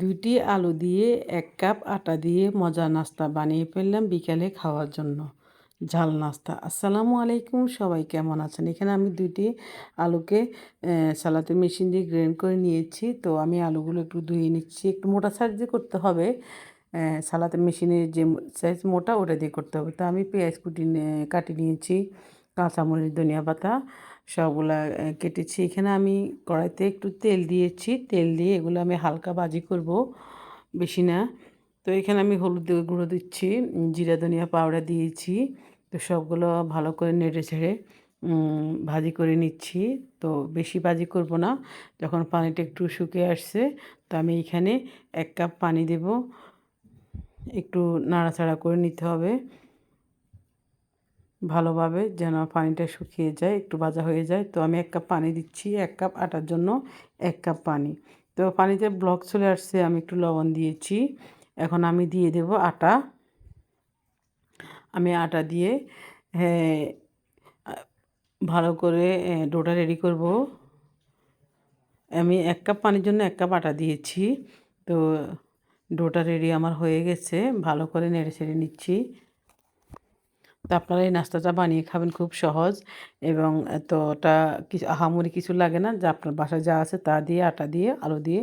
দুইটি আলু দিয়ে এক কাপ আটা দিয়ে মজা নাস্তা বানিয়ে ফেললাম বিকালে খাওয়ার জন্য। ঝাল নাস্তা। আসসালামু আলাইকুম, সবাই কেমন আছেন? এখানে আমি দুইটি আলুকে সালাতের মেশিন দিয়ে গ্রেন্ড করে নিয়েছি। তো আমি আলুগুলো একটু ধুয়ে নিচ্ছি। একটু মোটা সাইজ দিয়ে করতে হবে। সালাতের মেশিনের যে সাইজ মোটা, ওটা দিয়ে করতে হবে। তো আমি পেঁয়াজ কুটি কাটি নিয়েছি। কাঁচামরিচ, ধনিয়া পাতা সবগুলা কেটেছি। এখানে আমি কড়াইতে একটু তেল দিয়েছি। তেল দিয়ে এগুলো আমি হালকা ভাজি করব, বেশি না। তো এখানে আমি হলুদ গুঁড়ো দিচ্ছি জিরা ধনিয়া পাউডার দিয়েছি। তো সবগুলো ভালো করে নেড়ে ছেড়ে ভাজি করে নিচ্ছি। তো বেশি ভাজি করব না। যখন পানিটা একটু শুকিয়ে আসছে, তো আমি এখানে এক কাপ পানি দেব। একটু নাড়াচাড়া করে নিতে হবে। ভালোভাবে যেন পানিটা শুকিয়ে যায়, একটু ভাজা হয়ে যায়। তো আমি এক কাপ পানি দিচ্ছি, এক কাপ আটার জন্য এক কাপ পানি। তো পানিতে ব্লক চলে আসছে, আমি একটু লবণ দিয়েছি। এখন আমি দিয়ে দেব আটা। আমি আটা দিয়ে ভালো করে ডোটা রেডি করব। আমি এক কাপ পানির জন্য এক কাপ আটা দিয়েছি। তো ডোটা রেডি আমার হয়ে গেছে, ভালো করে নেড়ে ছেড়ে নিচ্ছি। তো আপনারা এই নাস্তাটা বানিয়ে খাবেন খুব সহজ এবং এতটা কিছু, আহামরি কিছু লাগে না। যা আপনার বাসায় যা আছে তা দিয়ে, আটা দিয়ে, আলু দিয়ে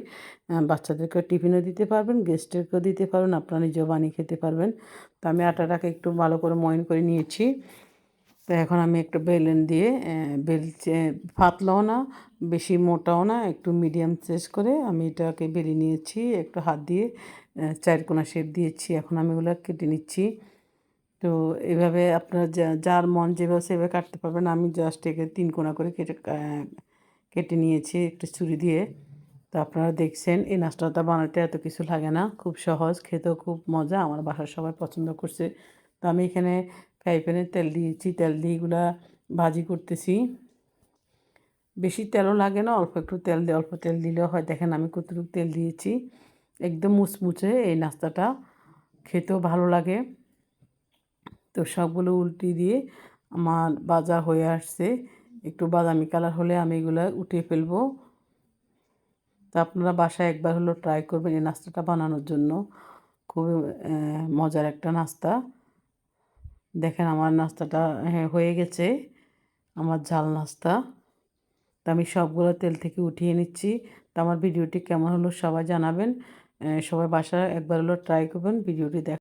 বাচ্চাদেরকে টিফিনও দিতে পারবেন গেস্টেরকেও দিতে পারবেন, আপনারা নিজেও বানিয়ে খেতে পারবেন। তো আমি আটাটাকে একটু ভালো করে ময়ন করে নিয়েছি। তো এখন আমি একটু বেলেন দিয়ে বেলচে, পাতলাও না, বেশি মোটাও না, একটু মিডিয়াম সাইজ করে আমি এটাকে বেরিয়ে নিয়েছি। একটু হাত দিয়ে চারকোনা শেপ দিয়েছি। এখন আমি ওগুলো কেটে নিচ্ছি। তো এভাবে আপনার যার মন যেভাবে সেভাবে কাটতে পারবেন, আমি জাস্ট একে তিন কোনা করে কেটে কেটে নিয়েছি একটু ছুরি দিয়ে। তো আপনারা দেখছেন, এই নাস্তাটা বানাতে এত কিছু লাগে না, খুব সহজ, খেতেও খুব মজা, আমার বাসার সবাই পছন্দ করছে। তো আমি এখানে ফ্রাই প্যানে তেল দিয়েছি, তেল দিয়ে এগুলা ভাজি করতেছি। বেশি তেলও লাগে না, অল্প একটু তেল দিয়ে, অল্প তেল দিলেও হয়। দেখেন আমি কতটুকু তেল দিয়েছি, একদম মুচমুচে এই নাস্তাটা, খেতেও ভালো লাগে। তো সবগুলো উল্টি দিয়ে আমার বাজা হয়ে আসছে। একটু বাদামি কালার হলে আমি এগুলো উঠিয়ে ফেলব। তো আপনারা বাসায় একবার হলো ট্রাই করবেন এই নাস্তাটা বানানোর জন্য। খুবই মজার একটা নাস্তা। দেখেন আমার নাস্তাটা হ্যাঁ, গেছে আমার ঝাল নাস্তা। তো আমি সবগুলো তেল থেকে উঠিয়ে নিচ্ছি। তো আমার ভিডিওটি কেমন হলো সবাই জানাবেন। সবাই বাসায় একবার হলো ট্রাই করবেন। ভিডিওটি দেখ